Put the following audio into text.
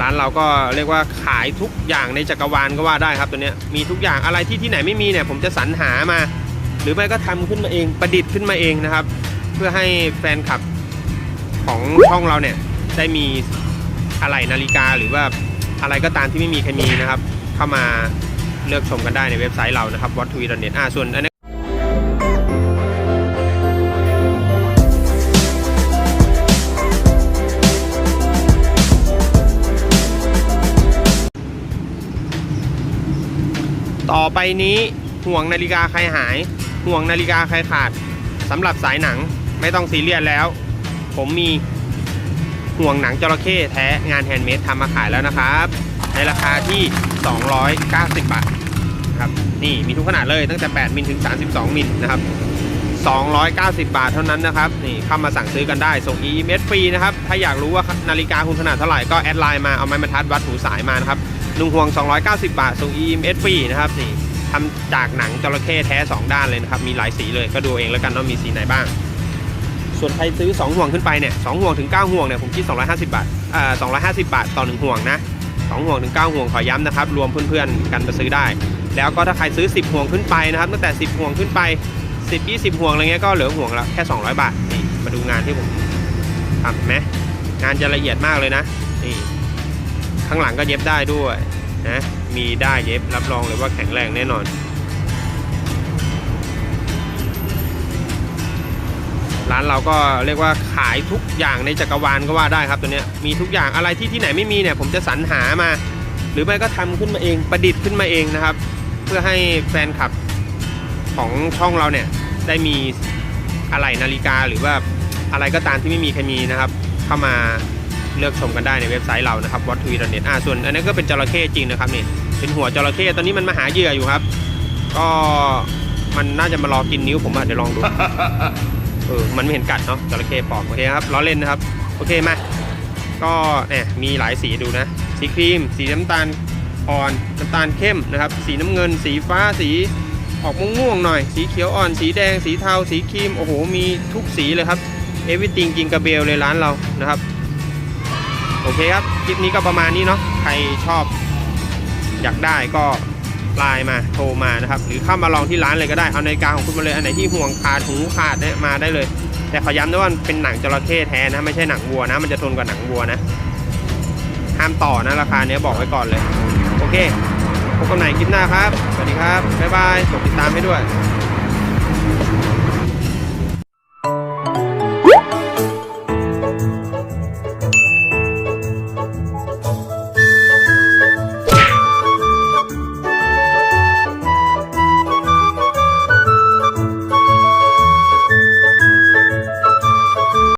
ร้านเราก็เรียกว่าขายทุกอย่างในจักรวาลก็ว่าได้ครับตัวเนี้ยมีทุกอย่างอะไรที่ที่ไหนไม่มีเนี่ยผมจะสรรหามา หรือไม่ก็ทำขึ้นมาเองประดิษฐ์ขึ้นมาเองนะครับ เพื่อให้แฟนคลับของช่องเราเนี่ยได้มีอะไรนาฬิกาหรือว่าอะไรก็ตามที่ไม่มีใครมีนะครับ เข้ามาเลือกชมกันได้ในเว็บไซต์เรานะครับ w a t t w e n e t อ่าส่วนอันนี้ อไปนี้ห่วงนาฬิกาใครหาย ห่วงนาฬิกาใครขาดสำหรับสายหนังไม่ต้องซีเรียสแล้ว ผมมีห่วงหนังจระเข้แท้งานแฮนด์เมดทำมาขายแล้วนะครับ ในราคาที่ 290 บาทครับนี่มีทุกขนาดเลยตั้งแต่ 8มิลถึง 32 มิลนะครับ 290 บาทเท่านั้นนะครับนี่เข้ามาสั่งซื้อกันได้ ส่ง EMS ฟรีนะครับ ถ้าอยากรู้ว่านาฬิกาคุณขนาดเท่าไหร่ก็แอดไลน์มาเอาไม้บรรทัดวัดหูสายมานะครับ หนึ่งห่วง 290 บาทส่ง EMS ฟรีนะครับนี่ทำจากหนังจระเข้แท้ 2 ด้านเลยนะครับ มีหลายสีเลยก็ดูเองแล้วกันว่ามีสีไหนบ้าง ส่วนใครซื้อ 2 ห่วงขึ้นไปเนี่ย2ห่วงถึง 9 ห่วงเนี่ยผมคิด 250 บาทอ่า250 บาทต่อ 1 ห่วงนะ2ห่วงถึง 9 ห่วงขอย้ำนะครับ รวมเพื่อนๆกันไปซื้อได้ แล้วก็ถ้าใครซื้อ 10 ห่วงขึ้นไปนะครับ ตั้งแต่ 10 ห่วงขึ้นไป 10 20 ห่วงอะไรเงี้ยก็เหลือห่วงละแค่ 200 บาทนี่มาดูงานที่ผมทำเห็นไหมงานจะละเอียดมากเลยนะ ข้างหลังก็เย็บได้ด้วยนะมีได้เย็บรับรองเลยว่าแข็งแรงแน่นอนร้านเราก็เรียกว่าขายทุกอย่างในจักรวาลก็ว่าได้ครับตัวเนี้ยมีทุกอย่างอะไรที่ที่ไหนไม่มีเนี่ยผมจะสรรหามา หรือไม่ก็ทำขึ้นมาเองประดิษฐ์ขึ้นมาเองนะครับ เพื่อให้แฟนคลับของช่องเราเนี่ยได้มีอะไรนาฬิกาหรือว่าอะไรก็ตามที่ไม่มีใครมีนะครับ เข้ามา เลือกชมกันได้ในเว็บไซต์เรานะครับ w a t t w e n e t อ่าส่วนอันนี้ก็เป็นจระเข้จริงนะครับนี่เป็นหัวจระเข้ตอนนี้มันมาหาเหยื่ออยู่ครับ ก็มันน่าจะมารอกินนิ้วผมอะเดี๋ยวลองดูเออมันไม่เห็นกัดเนาะจระเข้ปลอมโอเคครับล้อเล่นนะครับ โอเคมาก็เนี่ยมีหลายสีดูนะ สีครีม สีน้ำตาลอ่อนน้ำตาลเข้มนะครับ สีน้ำเงิน สีฟ้าสีออกม่วงๆหน่อย สีเขียวอ่อน สีแดง สีเทา สีครีม โอ้โห มีทุกสีเลยครับ เอวิติงกิงกระเบลเลยร้านเรานะครับ โอเคครับ คลิปนี้ก็ประมาณนี้เนาะ ใครชอบอยากได้ก็ไลน์มาโทรมานะครับ หรือเข้ามาลองที่ร้านเลยก็ได้ เอานาฬิกาของคุณมาเลย อันไหนที่ห่วงขาดหูขาดเนี่ยมาได้เลย แต่ขอย้ำด้วยว่าเป็นหนังจระเข้แท้นะ ไม่ใช่หนังวัวนะ มันจะทนกว่าหนังวัวนะ ห้ามต่อนะราคาเนี้ยบอกไว้ก่อนเลย โอเค พบกันใหม่คลิปหน้าครับ สวัสดีครับ บ๊ายบาย กดติดตามให้ด้วย